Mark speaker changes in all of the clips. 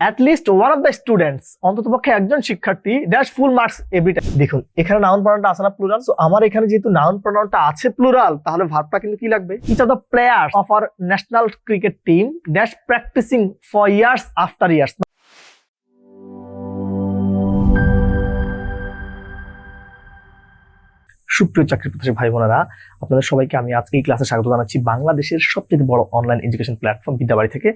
Speaker 1: At least one of the students অন্তত পক্ষে একজন শিক্ষার্থী dash full marks every time দেখুন, এখানে নাউন প্রনাউনটা আছে না প্লুরাল সো আমার এখানে যেহেতু নাউন প্রনাউনটা আছে প্লুরাল তাহলে ভার্বটা কিন্তু কি লাগবে? Each of the players of our national cricket team dash practicing for years after years সুপ্রিয় চাকরি প্রত্যাশী ভাই বোনেরা আপনাদের সবাইকে আমি আজকে এই ক্লাসে স্বাগত জানাচ্ছি বাংলাদেশের সবচেয়ে বড় অনলাইন এডুকেশন প্ল্যাটফর্ম বিদ্যাবাড়ি থেকে।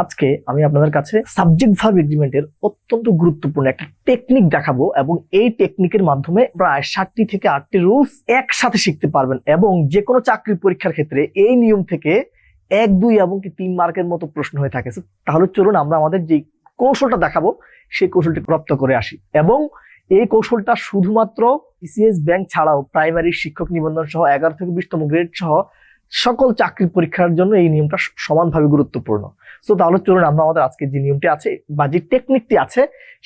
Speaker 1: আজকে আমি আপনাদের কাছে সাবজেক্ট ভার্ব এগ্রিমেন্টের অত্যন্ত গুরুত্বপূর্ণ একটা টেকনিক দেখাবো এবং এই টেকনিকের মাধ্যমে প্রায় ষাটটি থেকে আটটি রুলস একসাথে শিখতে পারবেন এবং যে কোনো চাকরি পরীক্ষার ক্ষেত্রে এই নিয়ম থেকে এক, দুই এবং কি তিন মার্কের মতো প্রশ্ন হয়ে থাকে। তাহলে চলুন আমরা আমাদের যে কৌশলটা দেখাবো, সেই কৌশলটি প্রাপ্ত করে আসি। এবং এই কৌশলটা শুধুমাত্র ইসিএস ব্যাংক ছাড়াও প্রাইমারি শিক্ষক নিবন্ধন সহ এগারো থেকে বিশতম গ্রেড সহ সকল চাকরি পরীক্ষার জন্য এই নিয়মটা সমানভাবে গুরুত্বপূর্ণ। সো তাহলে চলুন আমরা আমাদের আজকে যে নিয়মটি আছে বা যে টেকনিকটি আছে,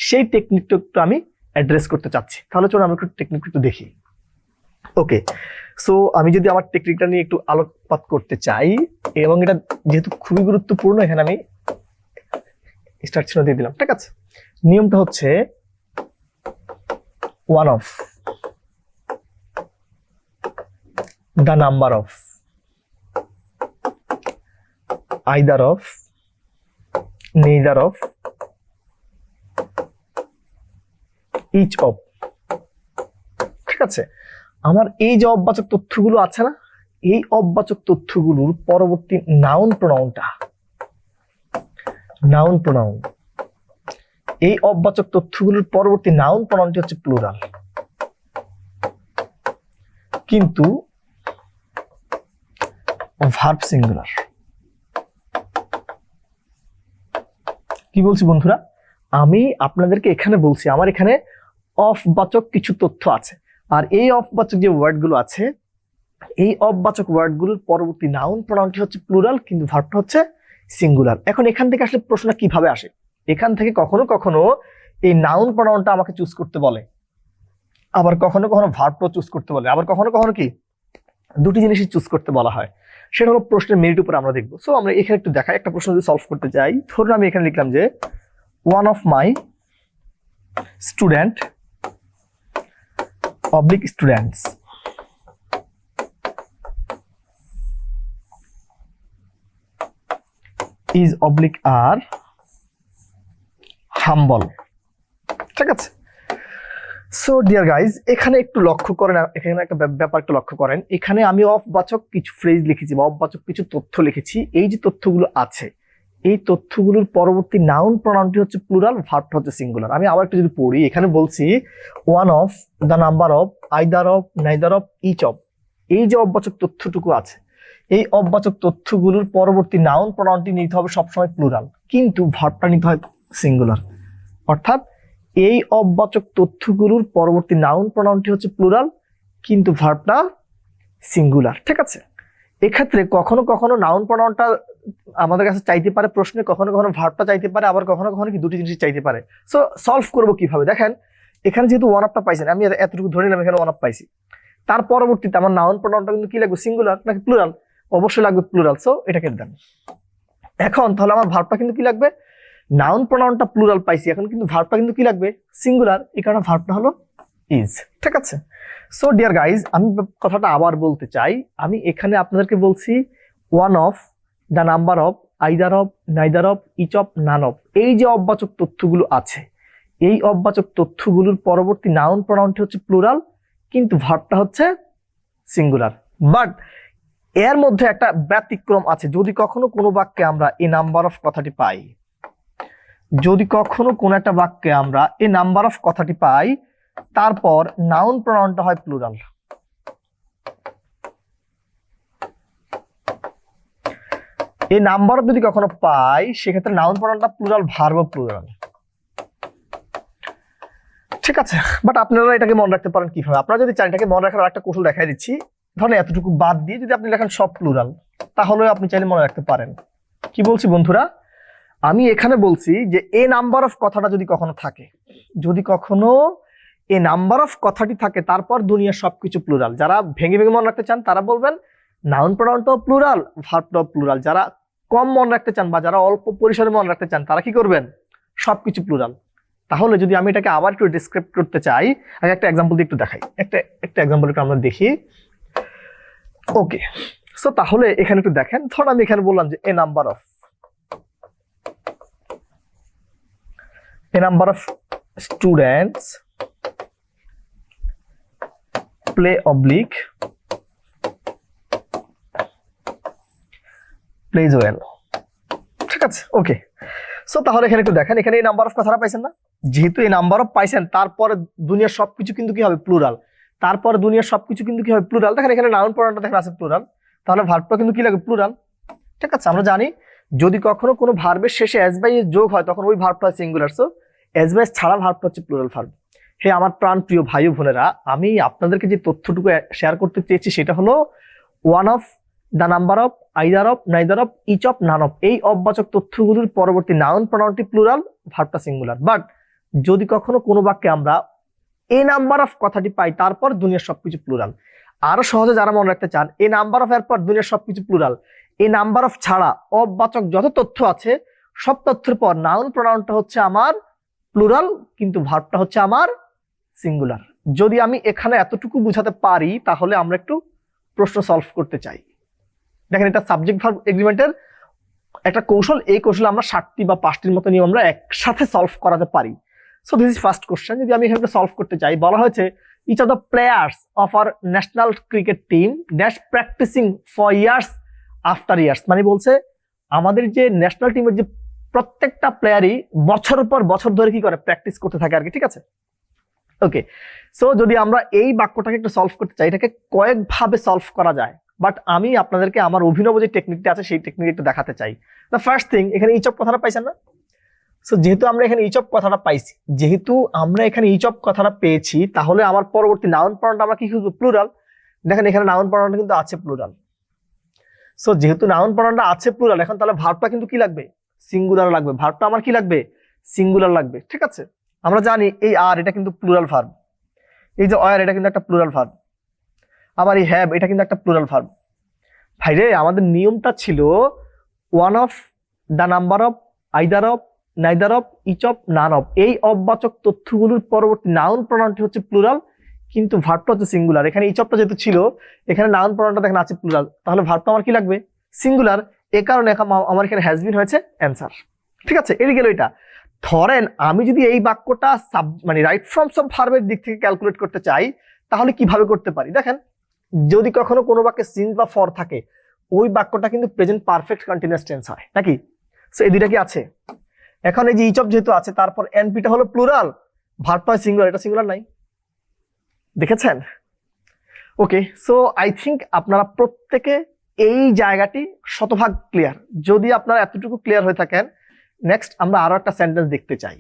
Speaker 1: সেই টেকনিকটা একটু আমি অ্যাড্রেস করতে চাচ্ছি। তাহলে চলুন আমরা একটু টেকনিক একটু দেখি। ওকে সো আমি যদি আমার টেকনিকটা নিয়ে একটু আলোকপাত করতে চাই, এবং এটা যেহেতু খুবই গুরুত্বপূর্ণ, এখানে আমি স্টার্ট চিহ্ন দিয়ে দিলাম, ঠিক আছে? নিয়মটা হচ্ছে one of. The number of. Either of. Neither of. Each of. ঠিক আছে? আমার এই যে অবাচক তথ্যগুলো আছে না, এই অবাচক তথ্যগুলোর পরবর্তী নাউন প্রোনাউনটা নাউন প্রোনাউন এই অবাচক তথ্যগুলোর পরবর্তী নাউন প্রণামটি হচ্ছে প্লুরাল কিন্তু ভার্ব সিঙ্গুলার কি বলছি বন্ধুরা? আমি আপনাদেরকে এখানে বলছি, আমার এখানে অফবাচক কিছু তথ্য আছে। আর এই অফবাচক যে ওয়ার্ডগুলো আছে, এই অফবাচক ওয়ার্ডগুলোর পরবর্তী নাউন প্রণামটি হচ্ছে প্লুরাল কিন্তু ভার্বটা হচ্ছে সিঙ্গুলার এখন এখান থেকে আসলে প্রশ্নটা কীভাবে আসে? এখান থেকে কখনো কখনো এই নাউন প্রোনাউনটা আমাকে চুজ করতে বলে। আবার কখনো কখনো ভার্বটা চুজ করতে বলে। আবার কখনো কখনো কি? দুটি জিনিসই চুজ করতে বলা হয়। সেটা হলো প্রশ্নের মেরিট উপর আমরা দেখব। সো আমরা এখানে একটু দেখাই, একটা প্রশ্ন যদি সলভ করতে চাই ধরুন আমি এখানে লিখলাম যে one of my student public students is oblique are humble. ঠিক আছে? সো ডিয়ার গাইজ এখানে একটু লক্ষ্য করেন, এখানে একটা ব্যাপ- ব্যাপার একটু লক্ষ্য করেন। এখানে আমি অফবাচক কিছু ফ্রেজ লিখেছি বা অফবাচক কিছু তথ্য লিখেছি। এই যে তথ্যগুলো আছে, এই তথ্যগুলোর পরবর্তী নাউন প্রণামটি হচ্ছে প্লুরাল ভার্বটা হচ্ছে সিঙ্গুলার আমি আবার একটু যদি পড়ি, এখানে বলছি one of the number of either of neither of each of এই যে অবাচক তথ্যটুকু আছে, এই অবাচক তথ্যগুলোর পরবর্তী নাউন প্রণামটি নিতে হবে সবসময় প্লুরাল কিন্তু ভার্বটা নিতে হয় সিঙ্গুলার অর্থাৎ এই অবাচক তথ্যগুলোর পরবর্তী নাউন প্রোনাউনটি হচ্ছে প্লুরাল কিন্তু ভার্বটা সিঙ্গুলার ঠিক আছে? এক্ষেত্রে কখনো কখনো নাউন প্রোনাউনটা আমাদের কাছে চাইতে পারে প্রশ্নে, কখনো কখনো ভার্বটা চাইতে পারে, আবার কখনো কখনো কি দুটি জিনিস চাইতে পারে। সো সলভ করব কীভাবে? দেখেন, এখানে যেহেতু ওয়ান আপটা পাইছেন, আমি এতটুকু ধরে নিলাম, এখানে ওয়ান আপ পাইছি। তার পরবর্তীতে আমার নাউন প্রোনাউনটা কিন্তু কি লাগবে? সিঙ্গুলার নাকি প্লুরাল অবশ্যই লাগবে প্লুরাল সো এটা কেটে দেন। এখন তাহলে আমার ভার্বটা কিন্তু কি লাগবে? নাউন প্রোনাউনটা প্লুরাল পাইছি, এখন কিন্তু ভার্বটা কিন্তু কি লাগবে? সিঙ্গুলার এই কারণে ভার্বটা হলো ইজ ঠিক আছে? সো ডিয়ার গাইজ আমি কথাটা আবার বলতে চাই। আমি এখানে আপনাদেরকে বলছি one of the number of either of neither of each of none of এই যে অবাচক তথ্যগুলো আছে, এই অবাচক তথ্যগুলোর পরবর্তী নাউন প্রোনাউনটি হচ্ছে প্লুরাল কিন্তু ভার্বটা হচ্ছে সিঙ্গুলার বাট এর মধ্যে একটা ব্যতিক্রম আছে। যদি কখনো কোনো বাক্যে আমরা এই নাম্বার অফ কথাটি পাই যদি কখনো কোন একটা বাক্যে আমরা এই নাম্বার অফ কথাটি পাই, তারপর নাউন প্রণয়নটা হয় প্লুরাল এই নাম্বার যদি কখনো পাই, সেক্ষেত্রে নাউন প্রণয়নটা প্লুরাল ভার্ব প্লুরাল ঠিক আছে বাট আপনারা এটাকে মনে রাখতে পারেন কীভাবে? আপনারা যদি চান এটাকে মনে রাখার একটা কৌশল দেখাই দিচ্ছি। ধরেন এতটুকু বাদ দিয়ে যদি আপনি লেখেন সব প্লুরাল তাহলে আপনি চাইলে মনে রাখতে পারেন। কি বলছি বন্ধুরা? আমি এখানে বলছি যে এ নাম্বার অফ কথাটা যদি কখনো থাকে, যদি কখনো এ নাম্বার অফ কথাটি থাকে, তারপর দুনিয়ার সবকিছু প্লুরাল যারা ভেঙে ভেঙে মনে রাখতে চান, তারা বলবেন নাউন প্রোনাউনটাও প্লুরাল ভার্বটাও প্লুরাল যারা কম মনে রাখতে চান বা যারা অল্প পরিসরে মনে রাখতে চান, তারা কি করবেন? সবকিছু প্লুরাল তাহলে যদি আমি এটাকে আবার একটু ডিসক্রাইব করতে চাই আমি একটা এক্সাম্পল দিয়ে একটু দেখাই। একটা একটা এক্সাম্পল একটু আমরা দেখি। ওকে সো তাহলে এখানে একটু দেখেন। ধর আমি এখানে বললাম যে a number of a number of students play oblique plays well ঠিক আছে? ওকে সো তাহলে এখানে একটু দেখেন, এখানে এই নাম্বার অফ কথাটা পাইছেন না? যেহেতু এই নাম্বার অফ পাইছেন, তারপরে দুনিয়ার সবকিছু কিন্তু কি হবে? প্লুরাল তারপরে দুনিয়ার সবকিছু কিন্তু কি হবে? প্লুরাল দেখেন, এখানে নাউন প্রোনাউনটা দেখেন আছে প্লুরাল তাহলে ভার্বটা কিন্তু কি লাগে? প্লুরাল ঠিক আছে? আমরা জানি যদি কখনো কোনো ভার্বের শেষে এস বাই এস যোগ হয়, তখন ওই ভার্বটা singular so S by S ছাড়া ভার্বটা হচ্ছে প্লুরাল ভার্ব হে আমার প্রাণ প্রিয় ভাই বোনেরা, আমি আপনাদেরকে যে তথ্যটুকু শেয়ার করতে চেয়েছি, সেটা হলো one of the number of either of neither of each of none of এই অববাচক তথ্যগুলোর পরবর্তী নাউন প্রনাউনটি প্লুরাল ভার্বটা সিঙ্গুলার বাট যদি কখনো কোনো বাক্যে আমরা এ নাম্বার অফ কথাটি পাই, তারপর দুনিয়ার সবকিছু প্লুরাল আরও সহজে যারা মনে রাখতে চান এ নাম্বার অফ এর পর দুনিয়ার সবকিছু প্লুরাল এই নাম্বার অফ ছাড়া অবাচক যত তথ্য আছে, সব তথ্যের পর নাউন প্রনাউনটা হচ্ছে আমার প্লুরাল, কিন্তু ভার্বটা হচ্ছে আমার সিঙ্গুলার। যদি আমি এখানে এতটুকু বুঝাতে পারি, তাহলে আমরা একটু প্রশ্ন সলভ করতে চাই। দেখেন, এটা সাবজেক্ট ভার্ব এগ্রিমেন্টের একটা কৌশল। এই কৌশল আমরা ষাটটি বা পাঁচটির মতো নিয়ম আমরা একসাথে সলভ করাতে পারি। So this is first question যদি আমি এখানে সলভ করতে চাই, বলা হয়েছে each of the players of our national cricket team dash practicing for years after years মানে বলছে আমাদের যে ন্যাশনাল টিমের যে প্রত্যেকটা প্লেয়ারই বছর পর বছর ধরে কি করে? প্র্যাকটিস করতে থাকে আর কি, ঠিক আছে? ওকে সো যদি আমরা এই বাক্যটাকে একটু সলভ করতে চাই, এটাকে কয়েকভাবে সলভ করা যায় বাট আমি আপনাদেরকে আমার অভিনব যে টেকনিকটা আছে, সেই টেকনিক একটু দেখাতে চাই। দ্য ফার্স্ট থিং এখানে ইচ অফ কথাটা পাইছেন না? সো যেহেতু আমরা এখানে ইচ অফ কথাটা পাইছি, যেহেতু আমরা এখানে ইচ অফ কথাটা পেয়েছি, তাহলে আমার পরবর্তী নাউন প্রনাউনটা আমরা কি খুঁজবো? প্লুরাল দেখেন এখানে নাউন প্রনাউনটা কিন্তু আছে প্লুরাল সো যেহেতু নাউন প্রনাউনটা আছে প্লুরাল এখন তাহলে ভার্বটা কিন্তু কি লাগবে? সিঙ্গুলার লাগবে। ভার্বটা আমার কি লাগবে? সিঙ্গুলার লাগবে। ঠিক আছে? আমরা জানি এই আর, এটা কিন্তু প্লুরাল ভার্ব এই যে অয়ার, এটা কিন্তু একটা প্লুরাল ভার্ব আবার এই হ্যাভ এটা কিন্তু একটা প্লুরাল ভার্ব ভাই রে, আমাদের নিয়মটা ছিল one of the number of either of neither of each of none of এই অববাচক তথ্যগুলোর পরবর্তী নাউন প্রনাউনটি হচ্ছে প্লুরাল কিন্তু ভার্বটা হচ্ছে সিঙ্গুলার এখানে এই চপটা যেহেতু ছিল, এখানে নাউন প্রনাউনটা দেখেন আছে প্লুরাল তাহলে ভার্বটা আমার কি লাগবে? সিঙ্গুলার এ কারণে আমার এখানে হ্যাজবিন হয়েছে অ্যান্সার ঠিক আছে, এটি গেল এটা। ধরেন আমি যদি এই বাক্যটা সাব মানে রাইট ফ্রম সব ভার্বের দিক থেকে ক্যালকুলেট করতে চাই, তাহলে কীভাবে করতে পারি? দেখেন, যদি কখনো কোনো বাক্যে সিন বা ফর থাকে, ওই বাক্যটা কিন্তু প্রেজেন্ট পারফেক্ট কন্টিনিউয়াস টেন্স হয়, নাকি? সো এই দুইটা কি আছে? এখন এই যে ইচ অফ যেহেতু আছে, তারপর এনপিটা হলো প্লুরাল ভার্বটা সিঙ্গুলার এটা সিঙ্গুলার নাই। দেখেছেন? ওকে সো আই থিঙ্ক আপনারা প্রত্যেকে এই জায়গাটি শতভাগ ক্লিয়ার যদি আপনারা এতটুকু ক্লিয়ার হয়ে থাকেন নেক্সট আমরা আরও একটা সেন্টেন্স দেখতে চাই।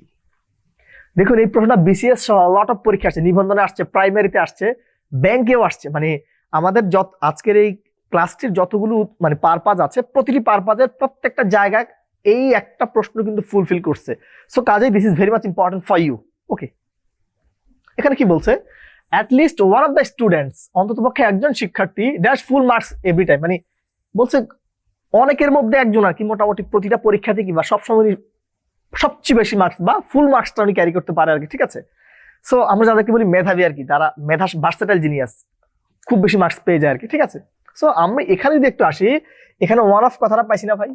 Speaker 1: দেখুন, এই প্রশ্নটা বিসিএস সহ লট অফ পরীক্ষা আসছে, নিবন্ধনে আসছে প্রাইমারিতে আসছে ব্যাংকেও আসছে। মানে আমাদের যত, আজকের এই ক্লাসটির যতগুলো মানে পারপাজ আছে, প্রতিটি পারপাজের প্রত্যেকটা জায়গায় এই একটা প্রশ্ন কিন্তু ফুলফিল করছে। সো কাজেই this is very much important for you okay এখানে কি বলছে? At least one of the students অন্তত পক্ষে একজন শিক্ষার্থী dash full marks every time মানে বলছে অনেকের মধ্যে একজন আর কি মোটামুটি প্রতিটা পরীক্ষাতে বা সবসময় সবচেয়ে বেশি মার্কস বা ফুল মার্কসটা উনি ক্যারি করতে পারে আর কি, ঠিক আছে? সো আমরা যাদেরকে বলি মেধাবী আর কি, তারা মেধা ভার্সেটাইল জিনিয়াস খুব বেশি মার্কস পেয়ে যায় আর কি, ঠিক আছে? সো আমরা এখানে যদি একটু আসি, এখানে ওয়ান অফ কথাটা পাইছি না ভাই?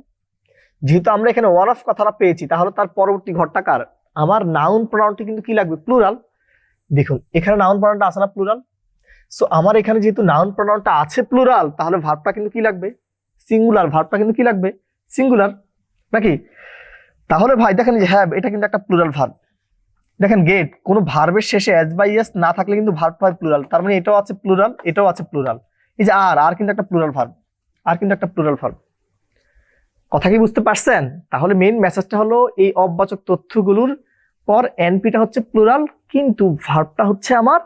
Speaker 1: যেহেতু আমরা এখানে ওয়ান অফ কথাটা পেয়েছি, তাহলে তার পরবর্তী ঘরটা কার? আমার নাউন প্রনাউনটি কিন্তু কি লাগবে? প্লুরাল দেখুন, এখানে নাউন প্রনাউনটা আছে না প্লুরাল সো আমার এখানে যেহেতু নাউন প্রনাউনটা আছে প্লুরাল তাহলে ভার্বটা কিন্তু কি লাগবে? সিঙ্গুলার ভার্বটা কিন্তু কি লাগবে? সিঙ্গুলার নাকি? তাহলে ভাই, দেখেন যে হ্যাঁ এটা কিন্তু একটা প্লুরাল ভার্ব দেখেন গেট কোনো ভার্বের শেষে এস বাই এস না থাকলে কিন্তু ভার্বটা হয় প্লুরাল তার মানে এটাও আছে প্লুরাল এটাও আছে প্লুরাল এই যে আর আর কিন্তু একটা প্লুরাল ভার্ব আর কিন্তু একটা প্লুরাল ভার্ব কথা কি বুঝতে পারছেন? তাহলে মেইন মেসেজটা হলো এই অবাচক তথ্যগুলোর পর এনপিটা হচ্ছে প্লুরাল কিন্তু ভার্বটা হচ্ছে আমার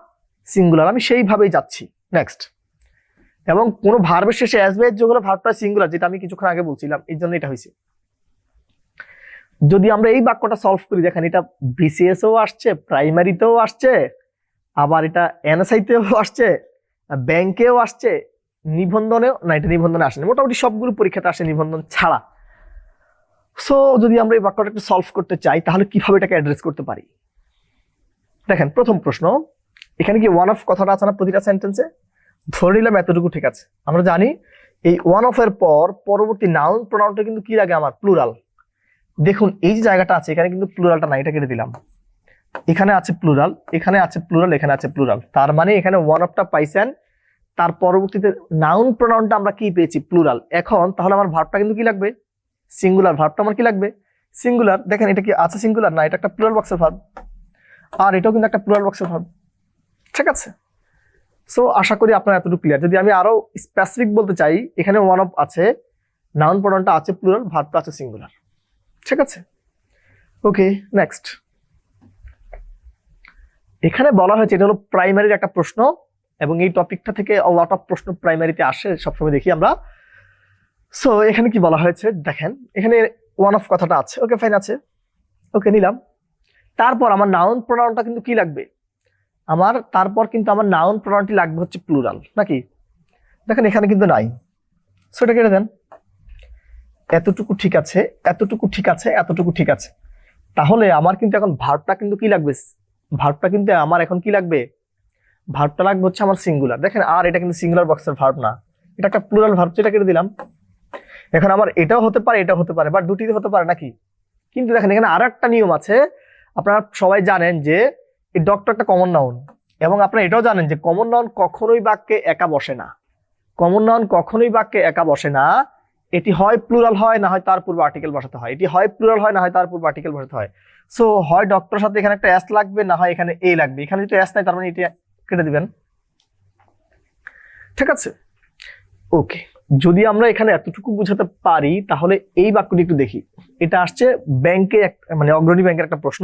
Speaker 1: সিঙ্গুলার আমি সেইভাবেই যাচ্ছি। নেক্সট এবং কোনো ভার্বের শেষে অ্যাজ বাই যোগ হলে ভার্বটা সিঙ্গুলার যেটা আমি কিছুক্ষণ আগে বলছিলাম এই জন্য এটা হয়েছে। যদি আমরা এই বাক্যটা সলভ করি, দেখেন এটা বিসিএস ও আসছে প্রাইমারিতেও আসছে, আবার এটা এনএসআইতেও আসছে ব্যাংকেও আসছে, নিবন্ধনেও, না, এটা নিবন্ধনে আসেনি, মোটামুটি সবগুলো পরীক্ষাতে আসে নিবন্ধন ছাড়া। সো যদি আমরা এই বাক্যটা একটু সলভ করতে চাই, তাহলে কীভাবে এটাকে অ্যাড্রেস করতে পারি? দেখেন, প্রথম প্রশ্ন। এখানে কি ওয়ান অফ কথাটা আছে না প্রতিটা সেন্টেন্সে ধরে নিলাম এতটুকু ঠিক আছে। আমরা জানি এই ওয়ান অফ এর পর পরবর্তী নাউন প্রোনাউনটা কিন্তু কি লাগে আমার? প্লুরাল দেখুন, এই যে জায়গাটা আছে, এখানে কিন্তু প্লুরালটা নাই, এটা কেটে দিলাম। এখানে আছে প্লুরাল এখানে আছে প্লুরাল এখানে আছে প্লুরাল তার মানে এখানে ওয়ান অফটা পাইছেন, তার পরবর্তীতে নাউন প্রোনাউনটা আমরা কি পেয়েছি? প্লুরাল এখন তাহলে আমার ভাবটা কিন্তু কি লাগবে? সিঙ্গুলার ভাবটা আমার কি লাগবে? সিঙ্গুলার দেখেন এটা কি আছে সিঙ্গুলার না, এটা একটা প্লুরাল বক্সের ভার্ব আর এটাও কিন্তু একটা প্লুরাল বক্সের ভার্ব ঠিক আছে? সো আশা করি আপনার এতটুকু ক্লিয়ার যদি আমি আরও স্পেসিফিক বলতে চাই, এখানে ওয়ান অফ আছে নাউন প্রোনাউনটা আছে প্লুরাল ভার্বটা আছে সিঙ্গুলার ঠিক আছে? ওকে নেক্সট এখানে বলা হয়েছে, এটা হলো প্রাইমারির একটা প্রশ্ন, এবং এই টপিকটা থেকে লট অফ প্রশ্ন প্রাইমারিতে আসে, সবসময় দেখি আমরা। সো এখানে কি বলা হয়েছে? দেখেন, এখানে ওয়ান অফ কথাটা আছে। ওকে ফাইন আছে। ওকে নিলাম। তারপর আমার নাউন প্রোনাউনটা কিন্তু কি লাগবে? আমার তারপর কিন্তু আমার নাউন প্রোনাউনটি লাগবে হচ্ছে প্লুরাল নাকি? দেখেন এখানে কিন্তু নাই। সো এটা কেটে দেন। এতটুকু ঠিক আছে, এতটুকু ঠিক আছে, এতটুকু ঠিক আছে। তাহলে আমার কিন্তু এখন ভার্বটা কিন্তু কি লাগবে? ভার্বটা কিন্তু আমার এখন কি লাগবে? ভার্বটা লাগবে হচ্ছে আমার সিঙ্গুলার দেখেন, আর এটা কিন্তু সিঙ্গুলার বক্সের ভার্ব না। এটা একটা প্লুরাল ভার্ব যেটা কেটে দিলাম। এখন আমার এটাও হতে পারে, এটাও হতে পারে বাট দুটিতে হতে পারে নাকি? কিন্তু দেখেন, এখানে আরও একটা নিয়ম আছে আপনারা সবাই জানেন যে এই ডক্টর একটা কমন নাউন এবং আপনারা এটাও জানেন যে কমন নাউন কখনোই বাক্যে একা বসে না। কমন নাউন কখনোই বাক্যে একা বসে না। এটি হয় প্লুরাল হয়, না হয় তার পূর্বে আর্টিকেল বসাতে হয়। এটি হয় প্লুরাল হয়, না হয় তার পূর্বে আর্টিকেল বসাতে হয়। সো হয় ডক্টর সাথে এখানে একটা অ্যাস লাগবে, না হয় এখানে এ লাগবে। এখানে যদি অ্যাস নাই, তার মানে এটি কেটে দিবেন। ঠিক আছে? ওকে যদি আমরা এখানে এতটুকু বুঝাতে পারি, তাহলে এই বাক্যটি একটু দেখি। এটা আসছে ব্যাংকে মানে অগ্রণী ব্যাংকের একটা প্রশ্ন।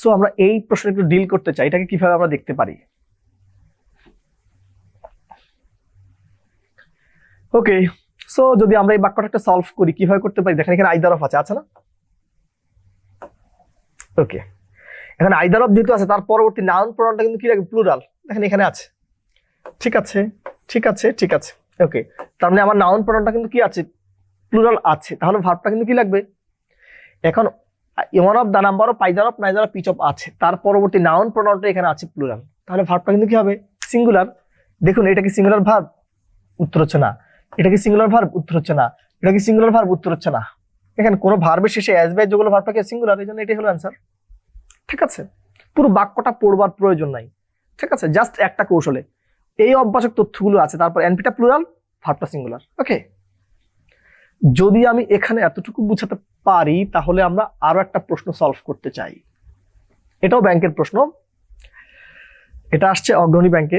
Speaker 1: সো আমরা এই প্রশ্ন একটু ডিল করতে চাই, এটাকে কীভাবে আমরা দেখতে পারি? ওকে সো যদি আমরা এই বাক্যটা একটা সলভ করি, কীভাবে করতে পারি? দেখেন, এখানে আইদার অফ আছে আছে না? ওকে এখানে আইদার অফ যেহেতু আছে, তার পরবর্তী নাউন প্রোনাউনটা কিন্তু কি লাগে? প্লুরাল দেখেন, এখানে আছে। ঠিক আছে ঠিক আছে ঠিক আছে। ওকে তার মানে আমার নাউন প্রোনাউনটা কিন্তু কি আছে? প্লুরাল আছে। তাহলে ভার্বটা কিন্তু কি লাগবে? এখন one of the number of either of neither each of আছে। তার পরবর্তী নাউন প্রোনাউনটা এখানে আছে প্লুরাল তাহলে ভার্বটা কিন্তু কি হবে? সিঙ্গুলার দেখুন, এটা কি সিঙ্গুলার ভার্ব উত্তর হচ্ছে না। এটা কি সিঙ্গুলার ভার্ব উত্তর হচ্ছে না। এটা কি সিঙ্গুলার ভার্ব উত্তর হচ্ছে না। দেখেন, কোনো ভার্বের শেষে অ্যাজ বাই যেগুলো ভার্বটাকে সিঙ্গুলার এই জন্য এটাই হলো অ্যান্সার ঠিক আছে? পুরো বাক্যটা পড়বার প্রয়োজন নাই। ঠিক আছে? জাস্ট একটা কৌশলে। এই অভ্যাসক তথ্যগুলো আছে। তারপর এনপিটা প্লুরাল ভার্বটা সিঙ্গুলার ওকে যদি আমি এখানে এতটুকু বুঝাতে পারি, তাহলে আমরা আরও একটা প্রশ্ন সলভ করতে চাই। এটাও ব্যাংকের প্রশ্ন। এটা আসছে অগ্রণী ব্যাংকে।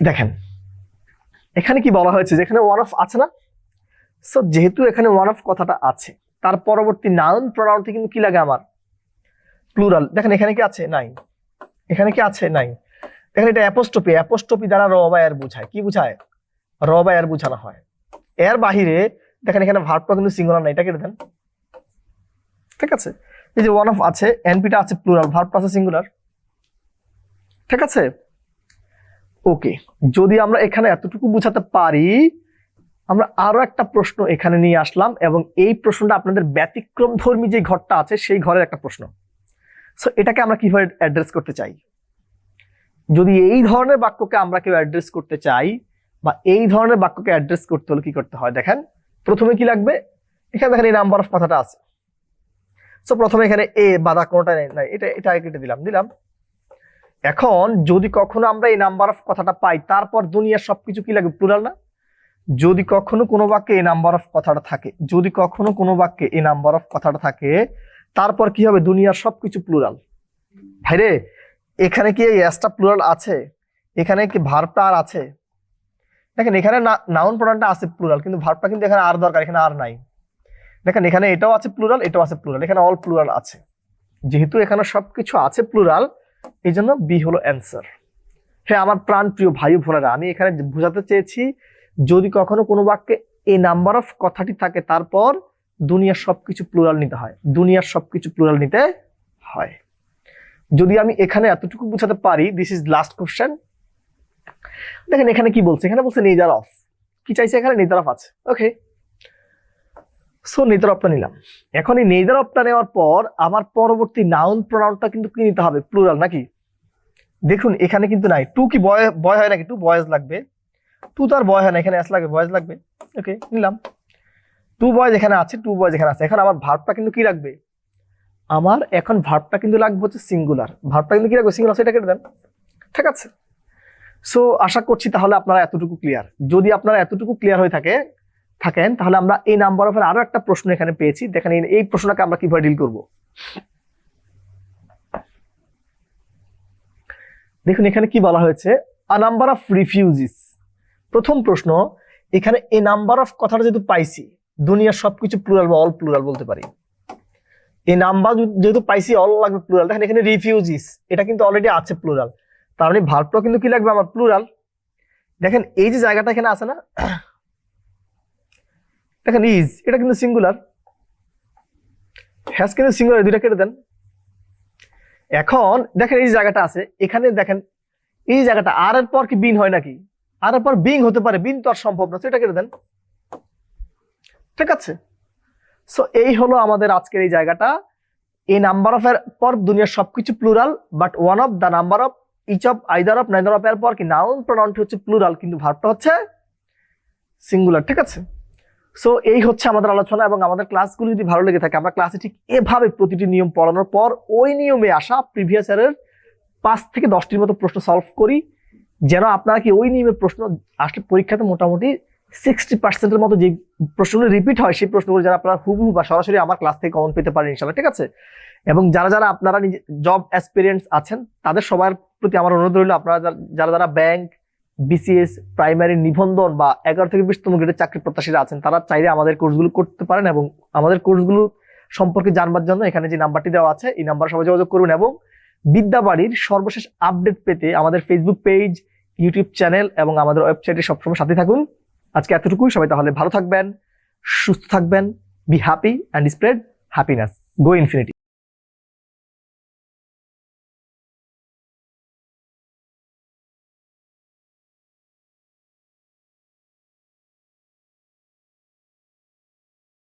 Speaker 1: দেখেন, এখানে কি বলা হয়েছে? যেখানে ওয়ান অফ আছে না? সো যেহেতু এখানে ওয়ান অফ কথাটা আছে, তার পরবর্তী নাউন প্রোনাউনটি কিন্তু কি লাগে আমার? প্লুরাল দেখেন, এখানে কি আছে? নাই এখানে কি আছে? নাই। দেখেন এটা অ্যাপোস্টপি অ্যাপোস্টপি দ্বারা র বা এর বুঝায়। কি বুঝায়? র বা এর বুঝানো হয়। এর বাহিরে, দেখেন এখানে ভার্বটা কিন্তু সিঙ্গুলার নাই এটা কেটে দেন। ঠিক আছে? এই যে ওয়ান অফ আছে এনপিটা আছে প্লুরাল ভার্বটা আছে সিঙ্গুলার ঠিক আছে? ওকে যদি আমরা এখানে এতটুকু বুঝাতে পারি, আমরা আরও একটা প্রশ্ন এখানে নিয়ে আসলাম এবং এই প্রশ্নটা আপনাদের ব্যতিক্রম ধর্মী যে ঘরটা আছে, সেই ঘরের একটা প্রশ্ন। সো এটাকে আমরা কীভাবে অ্যাড্রেস করতে চাই? যদি এই ধরনের বাক্যকে আমরা কেউ অ্যাড্রেস করতে চাই, বা এই ধরনের বাক্যকে অ্যাড্রেস করতে হলে কি করতে হয়? দেখেন, প্রথমে কি লাগবে? এখানে দেখেন এই নাম্বার অফ কথাটা আছে। সো প্রথমে এখানে এ বাধা কোনোটা নেই এটা এটা কেটে দিলাম দিলাম। এখন যদি কখনো আমরা এই নাম্বার অফ কথাটা পাই, তারপর দুনিয়ার সবকিছু কি লাগবে? প্লুরাল না? যদি কখনো কোনো বাক্যে এই নাম্বার অফ কথাটা থাকে, যদি কখনো কোনো বাক্যে এই নাম্বার অফ কথাটা থাকে তারপর কি হবে? দুনিয়ার সবকিছু প্লুরাল ভাইরে এখানে কি এই এসটা প্লুরাল আছে? এখানে কি ভার্বটা আর আছে? দেখেন, এখানে নাউন প্রোনাউনটা আছে প্লুরাল কিন্তু ভার্বটা কিন্তু এখানে আর দরকার, এখানে আর নাই। দেখেন, এখানে এটাও আছে প্লুরাল এটাও আছে প্লুরাল এখানে অল প্লুরাল আছে। যেহেতু এখানে সবকিছু আছে প্লুরাল এই জন্য বি হলো অ্যান্সার হ্যাঁ আমার প্রাণ প্রিয় ভাই বোনেরা, আমি এখানে বোঝাতে চেয়েছি, যদি কখনো কোনো বাক্যে এই নাম্বার অফ কথাটি থাকে, তারপর দুনিয়ার সবকিছু প্লুরাল নিতে হয়। দুনিয়ার সবকিছু প্লুরাল নিতে হয়। যদি আমি এখানে এতটুকু বোঝাতে পারি দিস ইজ লাস্ট কোশ্চেন দেখেন এখানে কি বলছে? এখানে বলছে নেদার অফ কি চাইছে এখানে? নেদার অফ আছে। ওকে সো নেদার অপটা নিলাম। এখন এই নেদার অপটা নেওয়ার পর আমার পরবর্তী নাউন প্রোনাউনটা কিন্তু কি নিতে হবে? প্লুরাল নাকি? দেখুন, এখানে কিন্তু নাই। টু কি বয় বয় হয় নাকি? টু বয়েজ লাগবে। টু তো আর বয় হয় না। এখানে এস লাগবে বয়েজ লাগবে। ওকে নিলাম। টু বয় যেখানে আছে টু বয় যেখানে আছে। এখন আমার ভার্বটা কিন্তু কি রাখবে আমার এখন ভার্বটা কিন্তু লাগবে হচ্ছে সিঙ্গুলার ভার্বটা কিন্তু কি রাখবে সিঙ্গুলার সেটা কেটে দেন। ঠিক আছে? সো আশা করছি তাহলে আপনারা এতটুকু ক্লিয়ার যদি আপনারা এতটুকু ক্লিয়ার হয়ে থাকে, থাকেন, তাহলে আমরা এই নাম্বার অফের আরও একটা প্রশ্ন এখানে পেয়েছি। দেখেন, এই- প্রশ্নটাকে আমরা কীভাবে ডিল করব? দেখুন, এখানে কি বলা হয়েছে? আ নাম্বার অফ রিফিউজিস প্রথম প্রশ্ন, এখানে এ নাম্বার অফ কথাটা যেহেতু পাইছি দুনিয়ার সবকিছু প্লুরাল বা অল প্লুরাল বলতে পারি। এই নাম্বার যেহেতু পাইছি অল লাগবে প্লুরাল দেখেন এখানে রিফিউজিস এটা কিন্তু অলরেডি আছে প্লুরাল তার মানে ভার্বটা কিন্তু কি লাগবে আমার প্লুরাল দেখেন এই যে জায়গাটা এখানে আছে না, দেখেন ইজ এটা কিন্তু সিঙ্গুলার হ্যাজ কিন্তু সিঙ্গুলার দুইটা কেটে দেন। এখন দেখেন এই জায়গাটা আছে, এখানে দেখেন এই জায়গাটা আর এর পর কি বিন হয় নাকি? আর এর পর বিং হতে পারে, বিন তো আর সম্ভব না সেটা কেটে দেন। ঠিক আছে? সো এই হলো আমাদের আজকের এই জায়গাটা। এই নাম্বার অফ এর পর দুনিয়ার সবকিছু plural but one of the number of each of either of neither of এর পর কি নাউন প্রোনাউনটি হচ্ছে প্লুরাল কিন্তু ভার্বটা হচ্ছে সিঙ্গুলার ঠিক আছে? সো এই হচ্ছে আমাদের আলোচনা এবং আমাদের ক্লাসগুলো যদি ভালো লেগে থাকে, আমরা ক্লাসে ঠিক এভাবে প্রতিটি নিয়ম পড়ানোর পর ওই নিয়মে আসা প্রিভিয়াস ইয়ারের পাঁচ থেকে দশটির মতো প্রশ্ন সলভ করি। যেন আপনারা কি ওই নিয়মের প্রশ্ন আসলে পরীক্ষাতে মোটামুটি সিক্সটি পার্সেন্টের মতো যে প্রশ্নগুলো রিপিট হয়, সেই প্রশ্নগুলো যারা আপনারা হুবহু বা সরাসরি আমার ক্লাস থেকে কমন পেতে পারেন ইনশাল্লাহ ঠিক আছে? এবং যারা যারা আপনারা নিজে জব এক্সপিরিয়েন্স আছেন, তাদের সবার প্রতি আমার অনুরোধ রইল, আপনারা যারা- যারা যারা ব্যাংক বিসিএস প্রাইমারি নিবন্ধন বা এগারো থেকে বিশতম গ্রেডের চাকরি প্রত্যাশীরা আছেন, তারা চাইলে আমাদের কোর্সগুলো করতে পারেন এবং আমাদের কোর্সগুলো সম্পর্কে জানবার জন্য এখানে যে নাম্বারটি দেওয়া আছে, এই নাম্বার সবাই যোগাযোগ করুন এবং বিদ্যাবাড়ির সর্বশেষ আপডেট পেতে আমাদের ফেসবুক পেজ ইউটিউব চ্যানেল এবং আমাদের ওয়েবসাইটে সবসময় সাথে থাকুন। আজকে এতটুকুই। সবাই তাহলে ভালো থাকবেন, সুস্থ থাকবেন be happy and spread happiness go infinity